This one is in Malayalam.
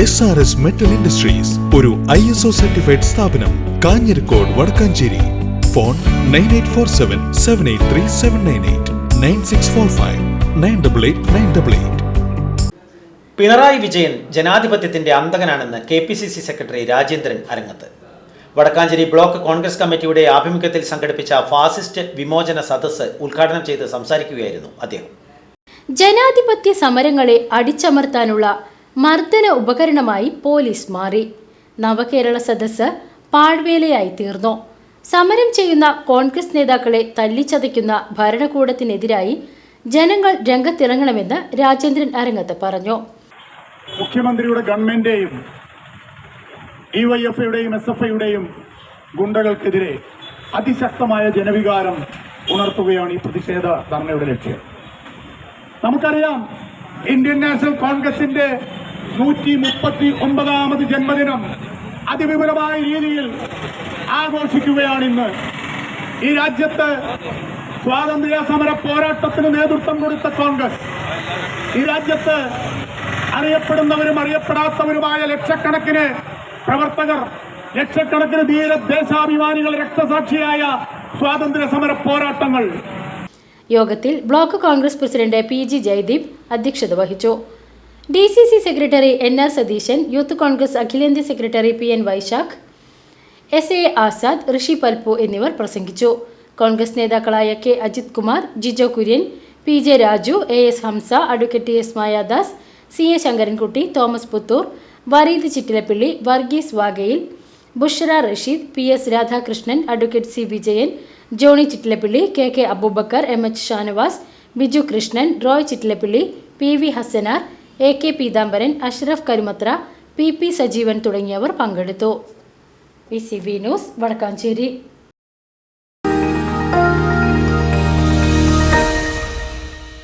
S R S metal industries ഒരു ഐ എസ് ഒ സർട്ടിഫൈഡ് സ്ഥാപനം Kanjirakode Wadakkanchery. Phone nine eight four seven seven eight three seven nine eight nine six four five nine double eight nine double eight Pinarayi Vijayan ജനാധിപത്യത്തിന്റെ അന്തകനാണെന്ന് K P C C secretary Rajendran Arangath. Wadakkanchery block Congress കമ്മിറ്റിയുടെ ആഭിമുഖ്യത്തിൽ സംഘടിപ്പിച്ച ഫാസിസ്റ്റ് വിമോചന സദസ്സ് ഉദ്ഘാടനം ചെയ്ത് സംസാരിക്കുകയായിരുന്നു അദ്ദേഹം. ജനാധിപത്യ സമരങ്ങളെ അടിച്ചമർത്താനുള്ള മർദ്ദന ഉപകരണമായി പോലീസ് മാറി. നവകേരള സദസ്സ് പാഴ്വേലയായി തീർന്നു. സമരം ചെയ്യുന്ന കോൺഗ്രസ് നേതാക്കളെ തല്ലിച്ചതയ്ക്കുന്ന ഭരണകൂടത്തിനെതിരായി ജനങ്ങൾ രംഗത്തിറങ്ങണമെന്ന് രാജേന്ദ്രൻ അരങ്ങത്ത് പറഞ്ഞു. മുഖ്യമന്ത്രിയുടെ ഗവൺമെന്റേയും ഇ വൈ എഫ് ഐയുടെയും എസ് എഫ് ഐയുടെയും ഗുണ്ടകൾക്കെതിരെ അതിശക്തമായ ജനവികാരം ഉണർത്തുകയാണ് ഈ പ്രതിഷേധ ധർണയുടെ ലക്ഷ്യം. നമുക്കറിയാം ഇന്ത്യൻ നാഷണൽ കോൺഗ്രസിന്റെ നൂറ്റി മുപ്പത്തി ഒമ്പതാമത് ജന്മദിനം അതിവിപുലമായ രീതിയിൽ ആഘോഷിക്കുകയാണ് ഇന്ന്. ഈ രാജ്യത്ത് സ്വാതന്ത്ര്യ സമര പോരാട്ടത്തിന് നേതൃത്വം കൊടുത്ത കോൺഗ്രസ് ഈ രാജ്യത്ത് അറിയപ്പെടുന്നവരും അറിയപ്പെടാത്തവരുമായ ലക്ഷക്കണക്കിന് പ്രവർത്തകർ ലക്ഷക്കണക്കിന് ധീര ദേശാഭിമാനികൾ രക്തസാക്ഷിയായ സ്വാതന്ത്ര്യ സമര പോരാട്ടങ്ങൾ യോഗത്തിൽ block Congress president P G Jayadeep അധ്യക്ഷത വഹിച്ചു. D C C secretary N R Satheesan youth Congress അഖിലേന്ത്യാ secretary P N Vaisakh S A Azad Rishi Palpu എന്നിവർ പ്രസംഗിച്ചു. കോൺഗ്രസ് നേതാക്കളായ K Ajith Kumar Jijo Kurian P J Raju A S Hamsa advocate T S Mayadas C A Sankarankutty Thomas Puthur Vareed Chittilappilly Varghese Vagayil Bushra Rasheed P S Radhakrishnan advocate C Vijayan Johny Chittilappilly K K Aboobacker M H Shanavas Biju Krishnan Roy Chittilappilly P V Hassanar A K Peethambaran Ashraf Karumathra P P Sajeevan തുടങ്ങിയവർ പങ്കെടുത്തു. V C B news Wadakkanchery.